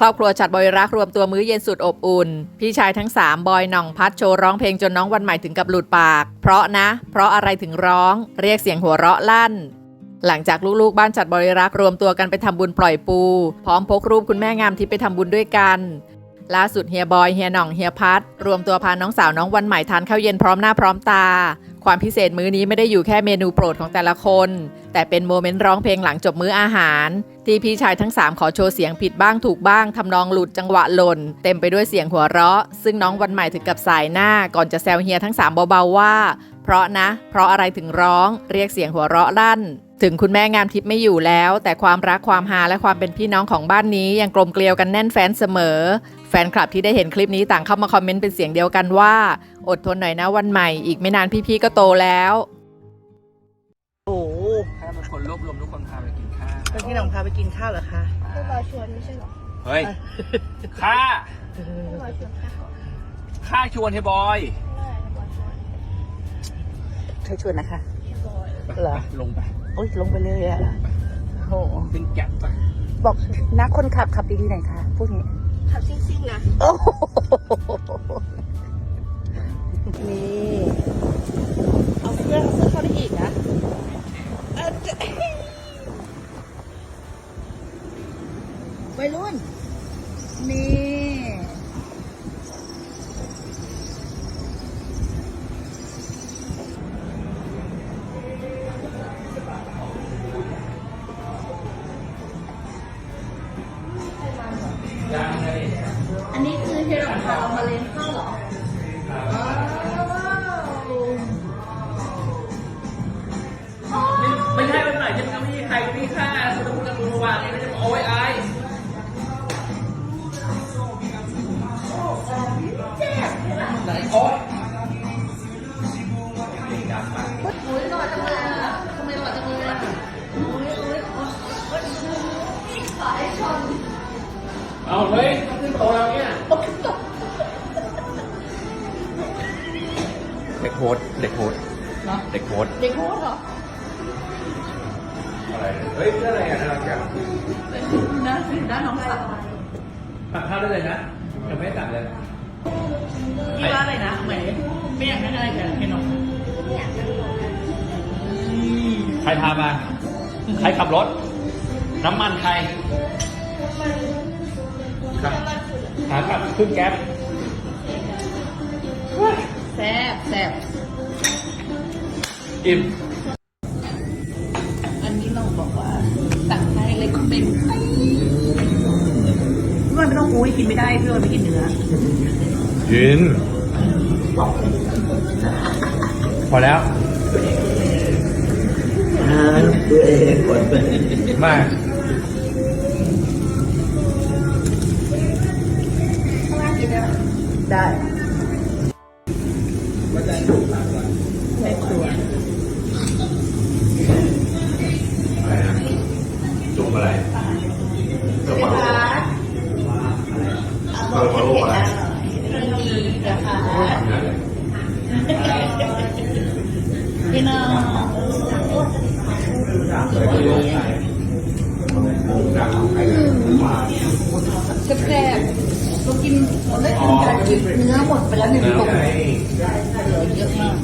ครอบครัวจัดบริรักษ์รวมตัวมื้อเย็นสุดอบอุ่น พี่ชายทั้ง 3 บอยหน่องพัดโชว์ร้องเพลงจนน้องวันใหม่ถึงกับหลุดปาก เพราะนะ เพราะอะไรถึงร้อง เรียกเสียงหัวเราะลั่น หลังจากลูกๆ บ้านจัดบริรักษ์รวมตัวกันไปทำบุญปล่อยปู พร้อมพกรูปคุณแม่งามที่ไปทำบุญด้วยกันล่าสุดเฮียบอยเฮียหน่องเฮียพัดรวมตัวพาน้องสาวน้องวันใหม่ทานข้าวเย็นพร้อมหน้าพร้อมตา ความพิเศษมื้อนี้ไม่ได้อยู่แค่เมนูโปรดของแต่ละคน แต่เป็นโมเมนต์ร้องเพลงหลังจบมื้ออาหาร ที่พี่ชายทั้ง 3 ขอโชว์เสียงผิดบ้างถูกบ้างทำนองหลุดจังหวะหล่น เต็มไปด้วยเสียงหัวเราะ ซึ่งน้องวันใหม่ถึงกับสายหน้าก่อนจะแซวเฮียทั้ง 3 เบาๆว่า เพราะนะ เพราะอะไรถึงร้องเรียกเสียงหัวเราะลั่นถึงคุณแม่งามทิพย์ไม่อยู่แล้ว แต่ความรักความฮาและความเป็นพี่น้องของบ้านนี้ยังกลมเกลียวกันแน่นแฟนเสมอ ฟนคลับที่ได้เห็นคลิปนี้ต่างเข้ามาคอมเมนต์เป็นเสียงเดียวกันว่า อดทนหน่อยนะวันใหม่อีกไม่นานพี่ๆก็โตแล้ว โอ้โหถ้าเป็นคนรวบรวมทุกคนพาไปกินข้าวแล้วพี่หน้องพาไปกินข้าวเหรอคะพี่บอยชวนไม่ใช่เหรอเฮ้ยข้าพี่บอยชวนค่ะข้าชวนเฮยบอยไม่พี่บอยชวนเธอชวนนะคะพี่บอยเหรอลงไปโอ้ยลงไปเลยอะโอ้โหขึ้นแก็บไปบอกนักคนขับขับดีๆหน่อยค่ะพูดอย่างนี้ ขับซิ่งๆนะ โอ้โหนี่ อ๊ยอุ้ยหล่อจังเลยอะทำไมหล่อจังเลยอะอุ้ยอุ้ยอุ้ยขายชนเอาเฮ้ยขึ้นโตแล้วเนี่ยเด็กโฮสเด็กโฮสเด็กโฮสเด็กโคตรเหรออะไรเฮ้ยเรื่องอะไรอะน่ารักจังนะด้านน้องสาวตัดภาพได้เลยนะยังไม่ได้ตัดเลย พี่ว่าอะไรนะเหมือนไม่อยากให้อะไรกันให้น้องใครพามา ใครขับรถ น้ำมันใครครับหาขับขึ้นแก๊ปแซ่บแซ่บอิ่มอันนี้น้องบอกว่าสั่งให้เลยคอมเมนต์พี่วันไม่ต้องอุ้ยกินไม่ได้พี่วันไม่กินเนื้อ ยิน พอแล้วตัวเองกดไปมาได้แม่ครัวจุ่มอะไรเจ้าของเปิดโลกอะไร พี่น้อง แซ่บๆเรากินเราได้กินการกินเนื้อหมดไปแล้วหนึ่งตุ่มเหลือเยอะมาก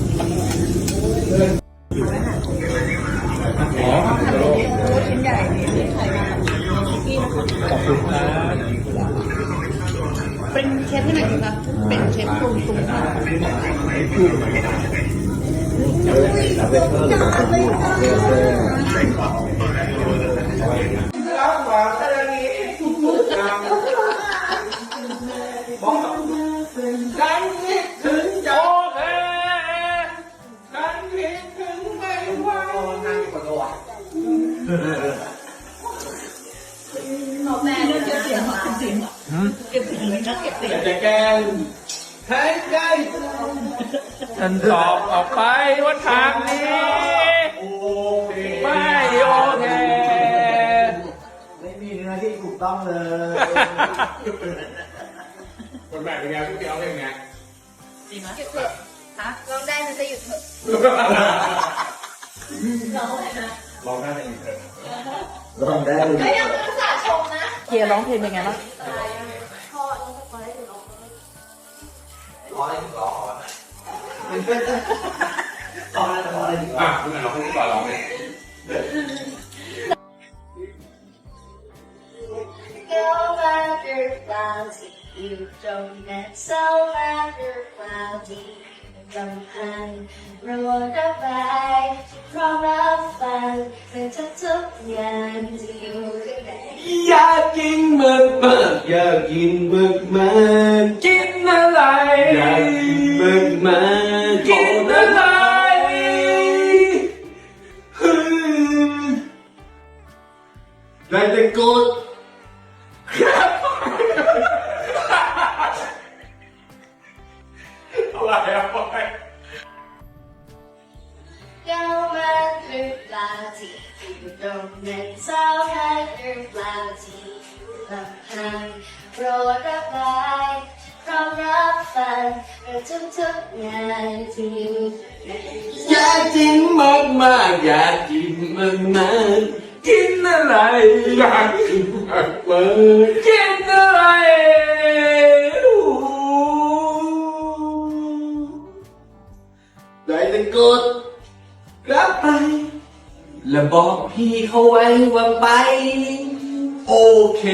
อ๋อชิ้นใหญ่นี่ไข่มากับนี้ขอบคุณครับเป็นเชฟที่ไหนคะเป็นเชฟปรุงปรุงค่ะ เอาไปเพิ่มหรือว่าเป็นลูกเพิ่มเพิ่ม กันคิดถึงโอเคกันคิดถึงไม่ไหว แม่เก็บเสียงมาจริงๆเก็บเสียงเลยนะเก็บเสียง จะแกงให้ได้ ฉันตอบออกไปว่าทางนี้ไม่โอเคไม่มีเนื้อที่ถูกต้องเลยคนแบบเป็นไงพี่เอาเป็นไงดีไหมหยุดเถอะฮะลองได้มันจะหยุดเถอะลองได้เลยไม่ต้องภาษาชมนะเคลียร์ร้องเพลงเป็นไงบ้าง อะคุณไหนร้องให้ก่อเลยก็มาหรือเปล่าที่องนั้นเศร้ามาหรือเปล่าที่ลำพังรัวระบายพร้อมรับฟังในทุกๆอย่างที่อยู่ข้างในอยากกินมึกมากอยากกินมึกมาก กดอะไรอะไรก็มาหรือเปล่าที่อยู่ตรงนั้นเศร้ามาหรือเปล่าที่ลำพังโปรดระบายพร้อมรับฟังในทุกๆงานที่อยู่ใน อยากกินมึกมากอยากกินมึกมากกิน อะไรอยากกินหมึกมากกินอะไรได้แต่กดกลับไป แล้วบอกพี่เขาไว้ว่าไป โอเค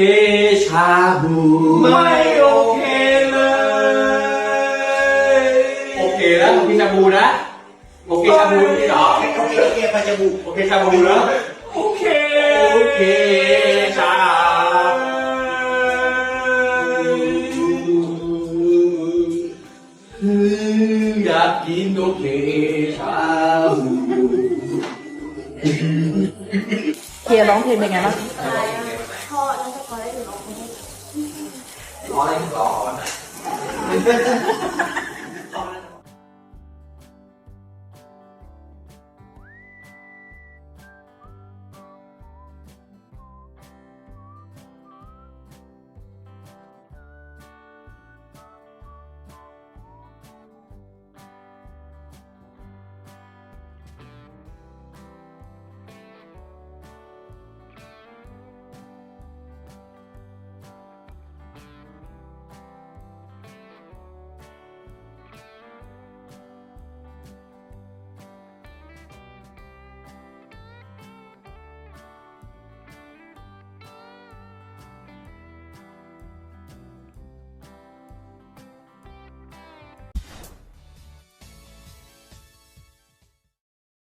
ชาบูไม่โอเคเลย โอเคแล้วพี่ชาบูนะ โอเคชาบูนี่เหรอ โอเคโอเคไปชาบูโอเคชาบูนะ อเคชาบูอยากกินโอเคชาบูเคลียร์ร้องเพลงเป็นไงบ้างพ่อแล้วก็ไปให้น้องร้องอะไรร้อง